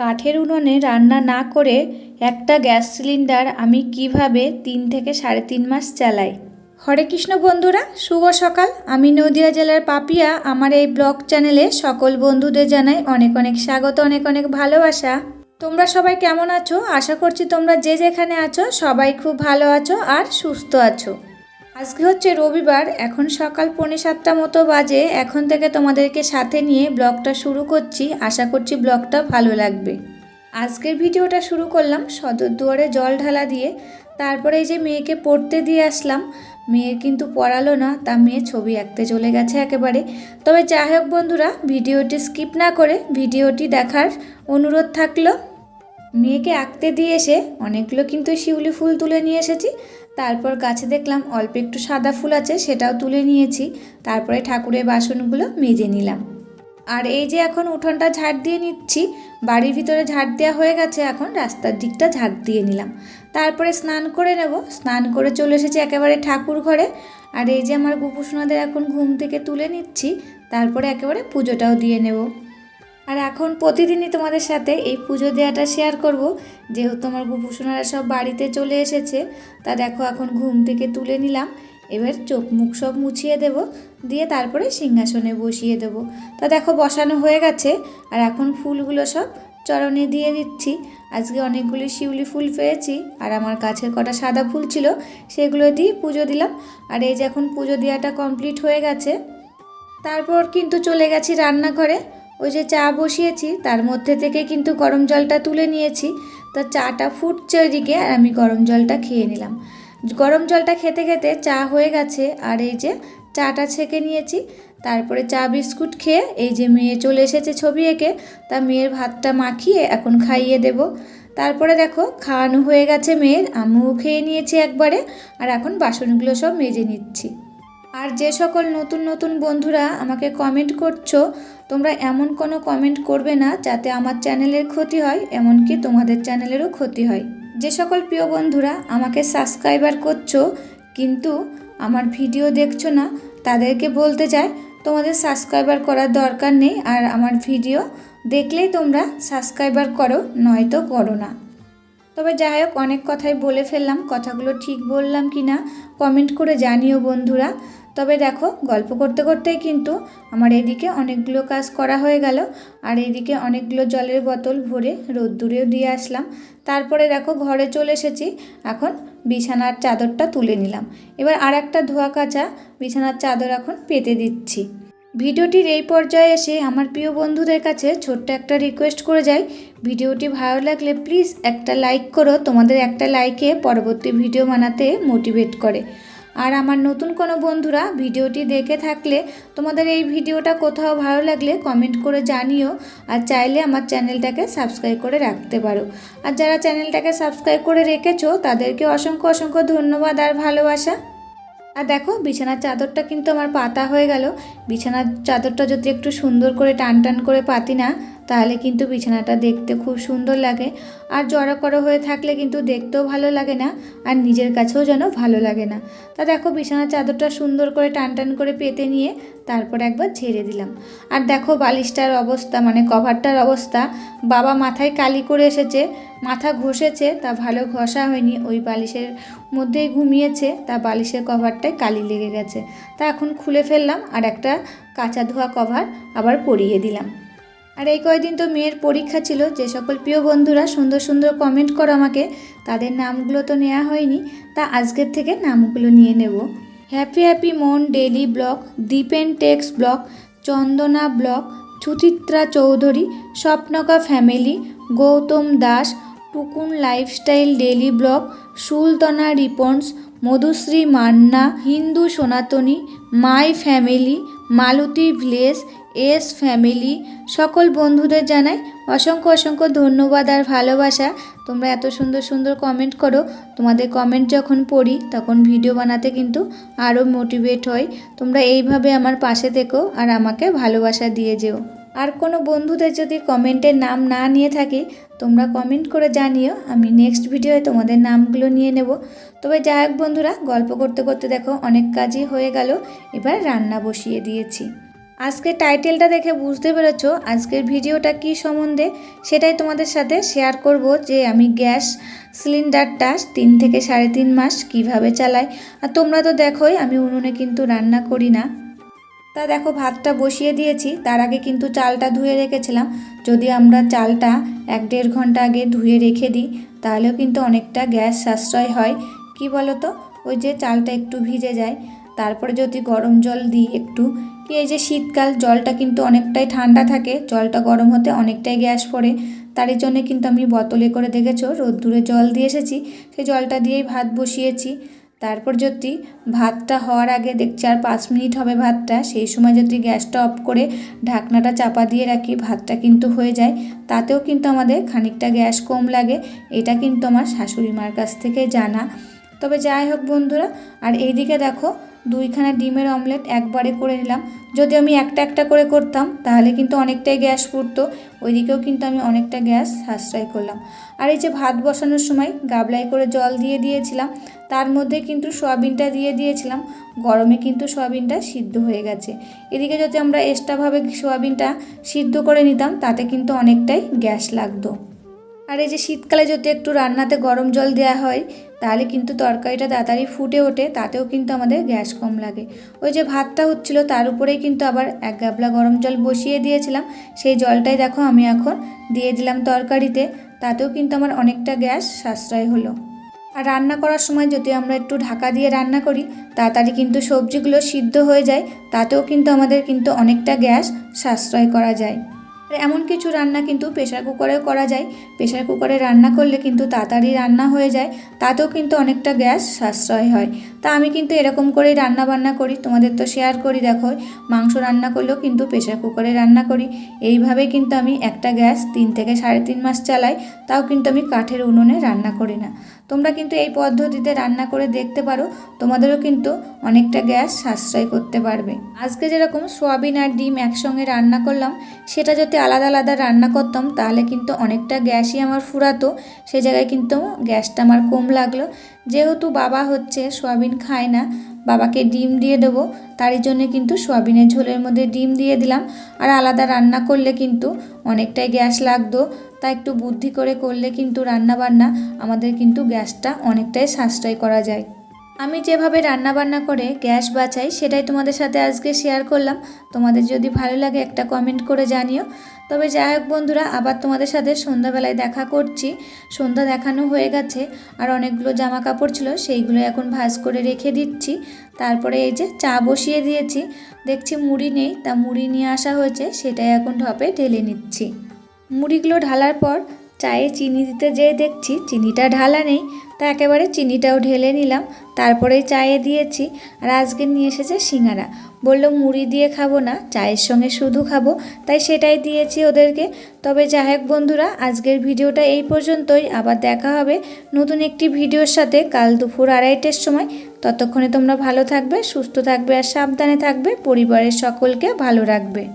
কাঠের উনুনে রান্না না করে একটা গ্যাস সিলিন্ডার আমি কীভাবে তিন থেকে সাড়ে তিন মাস চালাই? হরে কৃষ্ণ বন্ধুরা, শুভ সকাল। আমি নদিয়া জেলার পাপিয়া। আমার এই ব্লগ চ্যানেলে সকল বন্ধুদের জানাই অনেক অনেক স্বাগত, অনেক অনেক ভালোবাসা। তোমরা সবাই কেমন আছো? আশা করছি তোমরা যে যেখানে আছো, সবাই খুব ভালো আছো আর সুস্থ আছো। আজকে হচ্ছে রবিবার, এখন সকাল পৌনে সাতটা মতো বাজে। এখন থেকে তোমাদেরকে সাথে নিয়ে ব্লগটা শুরু করছি। আশা করছি ব্লগটা ভালো লাগবে। আজকের ভিডিওটা শুরু করলাম সদর দুয়ারে জল ঢালা দিয়ে। তারপরে এই যে মেয়েকে পড়তে দিয়ে আসলাম। মেয়ের কিন্তু পড়ালো না, তা মেয়ে ছবি আঁকতে চলে গেছে একেবারে। তবে যাই হোক বন্ধুরা, ভিডিওটি স্কিপ না করে ভিডিওটি দেখার অনুরোধ থাকল। মেয়েকে আঁকতে দিয়ে এসে অনেকগুলো কিন্তু শিউলি ফুল তুলে নিয়ে এসেছি। তারপর গাছে দেখলাম অল্প একটু সাদা ফুল আছে, সেটাও তুলে নিয়েছি। তারপরে ঠাকুরের বাসনগুলো মেজে নিলাম। আর এই যে এখন উঠোনটা ঝাড় দিয়ে নিচ্ছি, বাড়ির ভিতরে ঝাড় দেওয়া হয়ে গেছে এখন, রাস্তার দিকটা ঝাড় দিয়ে নিলাম। তারপরে স্নান করে নেব। স্নান করে চলে এসেছি একেবারে ঠাকুর ঘরে। আর এই যে আমার গুপুসোনাদের এখন ঘুম থেকে তুলে নিচ্ছি, তারপরে একেবারে পুজোটাও দিয়ে নেব। আর এখন প্রতিদিনই তোমাদের সাথে এই পুজো দেওয়াটা শেয়ার করব। যেহেতু আমার গুপুসোনারা সব বাড়িতে চলে এসেছে, তা দেখো এখন ঘুম থেকে তুলে নিলাম। এবার চোখ মুখ সব মুছিয়ে দেব, দিয়ে তারপরে সিংহাসনে বসিয়ে দেব। তা দেখো বসানো হয়ে গেছে, আর এখন ফুলগুলো সব চরণে দিয়ে দিচ্ছি। আজকে অনেকগুলি শিউলি ফুল পেয়েছি, আর আমার গাছের কটা সাদা ফুল ছিল, সেগুলো দিয়ে পুজো দিলাম। আর এই যে এখন পুজো দেওয়াটা কমপ্লিট হয়ে গেছে, তারপর কিন্তু চলে গেছি রান্নাঘরে। ওই যে চা বসিয়েছি, তার মধ্যে থেকে কিন্তু গরম জলটা তুলে নিয়েছি। তা চাটা ফুটছে ওইদিকে আর আমি গরম জলটা খেয়ে নিলাম। গরম জলটা খেতে খেতে চা হয়ে গেছে আর এই যে চাটা ছেঁকে নিয়েছি। তারপরে চা বিস্কুট খেয়ে এই যে মেয়ে চলে এসেছে ছবি এঁকে, তা মেয়ের ভাতটা মাখিয়ে এখন খাইয়ে দেব। তারপরে দেখো খাওয়ানো হয়ে গেছে মেয়ের আমিও খেয়ে নিয়েছি একবারে আর এখন বাসনগুলো সব মেজে নিচ্ছি। আর যে সকল নতুন নতুন বন্ধুরা আমাকে কমেন্ট করছ, তোমরা এমন কোনো কমেন্ট করবে না যাতে আমার চ্যানেলের ক্ষতি হয়, এমনকি তোমাদের চ্যানেলেরও ক্ষতি হয়। যে সকল প্রিয় বন্ধুরা আমাকে সাবস্ক্রাইবার করছ, কিন্তু আমার ভিডিও দেখছ না, তাদেরকে বলতে চাই, তোমাদের সাবস্ক্রাইবার করার দরকার নেই, আর আমার ভিডিও দেখলেই তোমরা সাবস্ক্রাইবার করো, নয়তো করো না। তবে যাই হোক অনেক কথাই বলে ফেললাম, কথাগুলো ঠিক বললাম কি না কমেন্ট করে জানিও বন্ধুরা। তবে দেখো, গল্প করতে করতেই কিন্তু আমার এদিকে অনেকগুলো কাজ করা হয়ে গেল। আর এইদিকে অনেকগুলো জলের বোতল ভরে রোদ্দুরেও দিয়ে আসলাম। তারপরে দেখো, ঘরে চলে এসেছি। এখন বিছানার চাদরটা তুলে নিলাম। এবার আর একটা ধোয়া কাচা বিছানার চাদর এখন পেতে দিচ্ছি। ভিডিওটির এই পর্যায়ে এসে আমার প্রিয় বন্ধুদের কাছে ছোট্ট একটা রিকোয়েস্ট করে যাই। ভিডিওটি ভালো লাগলে প্লিজ একটা লাইক করো। তোমাদের একটা লাইকে পরবর্তী ভিডিও বানাতে মোটিভেট করে। আর আমার নতুন কোনো বন্ধুরা ভিডিওটি দেখে থাকলে তোমাদের এই ভিডিওটা কোথাও ভালো লাগলে কমেন্ট করে জানিও আর চাইলে আমার চ্যানেলটাকে সাবস্ক্রাইব করে রাখতে পারো। আর যারা চ্যানেলটাকে সাবস্ক্রাইব করে রেখেছো, তাদেরকে অসংখ্য অসংখ্য ধন্যবাদ আর ভালোবাসা। আর দেখো, বিছানার চাদরটা কিন্তু আমার পাতা হয়ে গেল। বিছানার চাদরটা যদি একটু সুন্দর করে টান টান করে পাতি না, তাহলে কিন্তু বিছানাটা দেখতে খুব সুন্দর লাগে। আর জড়ো করো হয়ে থাকলে কিন্তু দেখতেও ভালো লাগে না, আর নিজের কাছেও যেন ভালো লাগে না। তা দেখো, বিছানার চাদরটা সুন্দর করে টান টান করে পেতে নিয়ে তারপর একবার ঝেড়ে দিলাম। আর দেখো, বালিশটার অবস্থা মানে কভারটার অবস্থা, বাবা মাথায় কালি করে এসেছে, মাথা ঘষেছে, তা ভালো ঘষা হয়নি, ওই বালিশের মধ্যেই ঘুমিয়েছে, তা বালিশের কভারটায় কালি লেগে গেছে। তা এখন খুলে ফেললাম, আর একটা কাঁচা ধোয়া কভার আবার পরিয়ে দিলাম। আর এই কয়দিন তো মেয়ের পরীক্ষা ছিল, যে সকল প্রিয় বন্ধুরা সুন্দর সুন্দর কমেন্ট করো আমাকে, তাদের নামগুলো তো নেওয়া হয়নি, তা আজকের থেকে নামগুলো নিয়ে নেব। Happy happy Mon daily blog Dipen tex blog Chandana blog Suchitra Chowdhury Swapnaka family Gautam Das Tukun lifestyle daily blog Sultana Ripon's Madhushree Manna Hindu Sanatani my family Malati village, S family, সকল বন্ধুদের জানাই অসংখ্য অসংখ্য ধন্যবাদ আর ভালোবাসা। তোমরা এত সুন্দর সুন্দর কমেন্ট করো, তোমাদের কমেন্ট যখন পড়ি তখন ভিডিও বানাতে কিন্তু আরও মোটিভেট হয় তোমরা এইভাবে আমার পাশে থেকো আর আমাকে ভালোবাসা দিয়ে যেও। আর কোনো বন্ধুদের যদি কমেন্টের নাম না নিয়ে থাকি, তোমরা কমেন্ট করে জানিও, আমি নেক্সট ভিডিওয়ে তোমাদের নামগুলো নিয়ে নেব। তবে যাই হোক বন্ধুরা, গল্প করতে করতে দেখো, অনেক কাজই হয়ে গেল, এবার রান্না বসিয়ে দিয়েছি। আজকের টাইটেলটা দেখে বুঝতে পেরেছ, আজকের ভিডিওটা কি সম্বন্ধে, সেটাই তোমাদের সাথে শেয়ার করব যে আমি গ্যাস সিলিন্ডারটা তিন থেকে সাড়ে তিন মাস কীভাবে চালাই। আর তোমরা তো দেখোই, আমি উনুনে কিন্তু রান্না করি না। তা দেখো, ভাতটা বসিয়ে দিয়েছি। তার আগে কিন্তু চালটা ধুয়ে রেখেছিলাম। যদি আমরা চালটা এক দেড় ঘণ্টা আগে ধুয়ে রেখে দিই, তাহলেও কিন্তু অনেকটা গ্যাস সাশ্রয় হয়। কি বলো তো ওই যে চালটা একটু ভিজে যায়। তারপরে যদি গরম জল দিই একটু, কি এই যে শীতকাল, জলটা কিন্তু অনেকটাই ঠান্ডা থাকে। জলটা গরম হতে অনেকটাই গ্যাস পড়ে। তারই জন্য কিন্তু আমি বোতলে করে দেখেছ, রোদ্দুরে জল দিয়ে এসেছি। সেই জলটা দিয়েই ভাত বসিয়েছি। তারপর যদি ভাতটা হওয়ার আগে দেখছি আর পাঁচ মিনিট হবে ভাতটা, সেই সময় যদি গ্যাসটা অফ করে ঢাকনাটা চাপা দিয়ে রাখি, ভাতটা কিন্তু হয়ে যায়। তাতেও কিন্তু আমাদের খানিকটা গ্যাস কম লাগে, এটা কিন্তু আমার শাশুড়ি মার কাছ থেকে জানা। তবে যাই হোক বন্ধুরা, আর এইদিকে দেখো দুইখানা ডিমের অমলেট একবারে করে নিলাম। যদি আমি একটা একটা করে করতাম, তাহলে কিন্তু অনেকটাই গ্যাস পুড়তো। ওইদিকেও কিন্তু আমি অনেকটা গ্যাস সাশ্রয় করলাম। আর এই যে ভাত বসানোর সময় গাবলাই করে জল দিয়ে দিয়েছিলাম, তার মধ্যে কিন্তু সয়াবিনটা দিয়ে দিয়েছিলাম। গরমে কিন্তু সয়াবিনটা সিদ্ধ হয়ে গেছে। এদিকে যদি আমরা এক্সট্রাভাবে সয়াবিনটা সিদ্ধ করে নিতাম, তাতে কিন্তু অনেকটাই গ্যাস লাগতো। আর এই যে শীতকালে যদি একটু রান্নাতে গরম জল দেওয়া হয়, তাহলে কিন্তু তরকারিটা তাড়াতাড়ি ফুটে ওঠে, তাতেও কিন্তু আমাদের গ্যাস কম লাগে। ওই যে ভাতটা হচ্ছিল, তার উপরেই কিন্তু আবার এক গাবলা গরম জল বসিয়ে দিয়েছিলাম। সেই জলটাই দেখো আমি এখন দিয়ে দিলাম তরকারিতে, তাতেও কিন্তু আমার অনেকটা গ্যাস সাশ্রয় হলো। আর রান্না করার সময় যদি আমরা একটু ঢাকা দিয়ে রান্না করি, তাড়াতাড়ি কিন্তু সবজিগুলো সিদ্ধ হয়ে যায়, তাতেও কিন্তু আমাদের কিন্তু অনেকটা গ্যাস সাশ্রয় করা যায়। আর এমন কিছু রান্না কিন্তু প্রেশার কুকারেও করা যায়। প্রেশার কুকারে রান্না করলে কিন্তু তাড়াতাড়ি রান্না হয়ে যায়, তাতেও কিন্তু অনেকটা গ্যাস সাশ্রয় হয়। তা আমি কিন্তু এরকম করেই রান্না বান্না করি, তোমাদের তো শেয়ার করি, দেখো। মাংস রান্না করলেও কিন্তু প্রেশার কুকারে রান্না করি। এইভাবেই কিন্তু আমি একটা গ্যাস তিন থেকে সাড়ে তিন মাস চালাই, তাও কিন্তু আমি কাঠের উনুনে রান্না করি না। তোমরা কিন্তু এই পদ্ধতিতে রান্না করে দেখতে পারো, তোমাদেরও কিন্তু অনেকটা গ্যাস সাশ্রয় করতে পারবে। আজকে যেরকম সোয়াবিন আর ডিম একসঙ্গে রান্না করলাম, সেটা যদি আলাদা আলাদা রান্না করতাম, তাহলে কিন্তু অনেকটা গ্যাসই আমার ফুরাতো, সে জায়গায় কিন্তু গ্যাসটা আমার কম লাগল। যেহেতু বাবা হচ্ছে সোয়াবিন খায় না, বাবাকে ডিম দিয়ে দেবো, তারই জন্য কিন্তু সোয়াবিনের ঝোলের মধ্যে ডিম দিয়ে দিলাম। আর আলাদা রান্না করলে কিন্তু অনেকটাই গ্যাস লাগতো। তা একটু বুদ্ধি করে করলে কিন্তু রান্না বান্না আমাদের কিন্তু গ্যাসটা অনেকটাই সাশ্রয় করা যায়। আমি যেভাবে রান্না বান্না করে গ্যাস বাঁচাই, সেটাই তোমাদের সাথে আজকে শেয়ার করলাম। তোমাদের যদি ভালো লাগে একটা কমেন্ট করে জানিও। তবে যাই হোক বন্ধুরা, আবার তোমাদের সাথে সন্ধ্যাবেলায় দেখা করছি। সন্ধ্যা দেখানো হয়ে গেছে, আর অনেকগুলো জামা কাপড় ছিল, সেইগুলো এখন ভাজ করে রেখে দিচ্ছি। তারপরে এই যে চা বসিয়ে দিয়েছি, দেখছি মুড়ি নেই, তা মুড়ি নিয়ে আসা হয়েছে, সেটাই এখন ঢপে ঢেলে নিচ্ছি। মুড়িগুলো ঢালার পর চায়ে চিনি দিতে যেয়ে দেখছি চিনিটা ঢালা নেই, তা একেবারে চিনিটাও ঢেলে নিলাম। তারপরে চায়ে দিয়েছি আর আজকে নিয়ে এসেছে সিঙ্গারা। বলল, মুড়ি দিয়ে খাব না, চায়ের সঙ্গে শুধু খাব। তাই সেটাই দিয়েছি ওদেরকে। তবে যাই হোক বন্ধুরা, আজকের ভিডিওটা এই পর্যন্তই। আবার দেখা হবে নতুন একটি ভিডিওর সাথে কাল দুপুর আড়াইটের সময়। ততক্ষণে তোমরা ভালো থাকবে, সুস্থ থাকবে আর সাবধানে থাকবে। পরিবারের সকলকে ভালো রাখবে।